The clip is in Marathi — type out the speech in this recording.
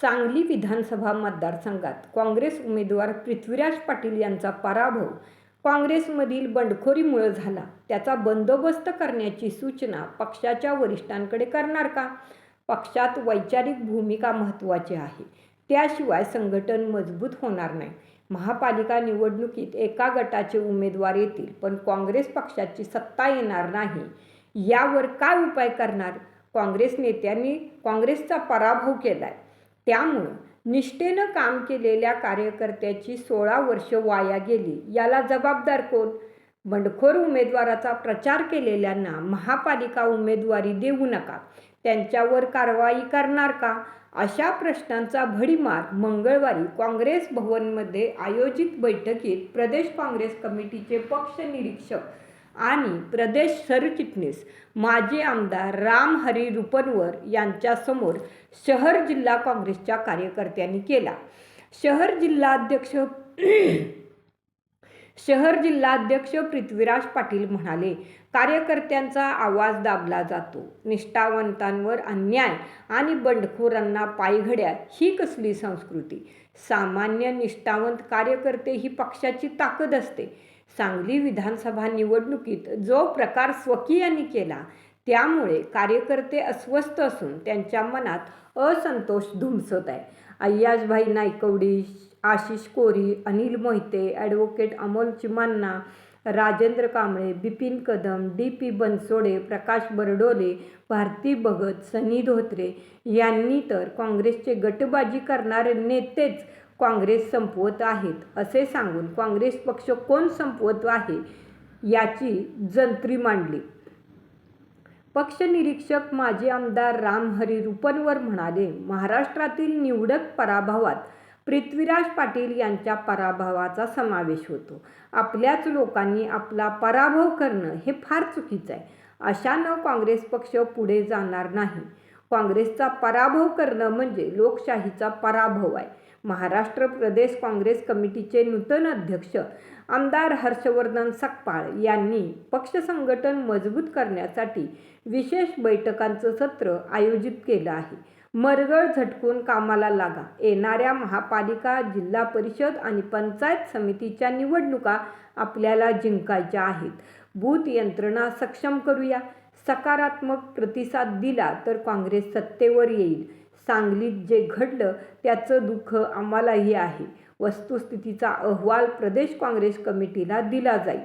सांगली विधानसभा मतदारसंघात काँग्रेस उमेदवार पृथ्वीराज पाटील यांचा पराभव काँग्रेसमधील बंडखोरीमुळे झाला. त्याचा बंदोबस्त करण्याची सूचना पक्षाच्या वरिष्ठांकडे करणार का? पक्षात वैचारिक भूमिका महत्त्वाची आहे. त्याशिवाय संघटन मजबूत होणार नाही. महापालिका निवडणुकीत एका गटाचे उमेदवार येतील पण काँग्रेस पक्षाची सत्ता येणार नाही. यावर काय उपाय करणार? काँग्रेस नेत्यांनी काँग्रेसचा पराभव केला आहे त्यामुळं निष्ठेनं काम केलेल्या कार्यकर्त्याची सोळा वर्ष वाया गेली. याला जबाबदार कोण? बंडखोर उमेदवाराचा प्रचार केलेल्यांना महापालिका उमेदवारी देऊ नका. त्यांच्यावर कारवाई करणार का? अशा प्रश्नांचा भडीमार मंगळवारी काँग्रेस भवनमध्ये आयोजित बैठकीत प्रदेश काँग्रेस कमिटीचे पक्ष निरीक्षक आणि प्रदेश सरचिटणीस माजी आमदार राम हरी रुपनवर यांच्यासमोर शहर जिल्हा काँग्रेसच्या कार्यकर्त्यांनी केला. शहर जिल्हाध्यक्ष शहर जिल्हाध्यक्ष पृथ्वीराज पाटील म्हणाले कार्यकर्त्यांचा आवाज दाबला जातो. निष्ठावंतांवर अन्याय आणि बंडखोरांना पायघड्या ही कसली संस्कृती? सामान्य निष्ठावंत कार्यकर्ते ही पक्षाची ताकद असते. सांगली विधानसभा निवडणुकीत जो प्रकार स्वकीयांनी केला त्यामुळे कार्यकर्ते अस्वस्थ असून त्यांच्या मनात असंतोष धुमसत आहे. Ayyazbhai Nayakwadi Ashish Kori Anil Mohite advocate Amol Chimanna Rajendra Kamble Bipin Kadam D P Bansode Prakash Bardole Bharati Bhagat Sunny Dhotre यांनी तर काँग्रेसचे गटबाजी करणारे नेतेच काँग्रेस संपवत आहेत असे सांगून काँग्रेस पक्ष कोण संपवत आहे याची जंत्री मांडली. पक्ष निरीक्षक माजी आमदार रामहरी रुपनवर म्हणाले महाराष्ट्रातील निवडक पराभवात पृथ्वीराज पाटील यांच्या पराभवाचा समावेश होतो. आपल्याच लोकांनी आपला पराभव करणं हे फार चुकीचं आहे. अशानं काँग्रेस पक्ष पुढे जाणार नाही. काँग्रेसचा पराभव करणं म्हणजे लोकशाहीचा पराभव आहे. महाराष्ट्र प्रदेश काँग्रेस कमिटीचे नूतन अध्यक्ष आमदार हर्षवर्धन सकपाळ यांनी पक्ष संघटन मजबूत करण्यासाठी विशेष बैठकांचं सत्र आयोजित केलं आहे. मरगळ झटकून कामाला लागा. येणाऱ्या महापालिका जिल्हा परिषद आणि पंचायत समितीच्या निवडणुका आपल्याला जिंकायच्या आहेत. बूथ यंत्रणा सक्षम करूया. सकारात्मक प्रतिसाद दिला तर काँग्रेस सत्तेवर येईल. सांगलीत जे घडलं त्याचं दुःख आम्हालाही आहे. वस्तुस्थितीचा अहवाल प्रदेश काँग्रेस कमिटीला दिला जाईल.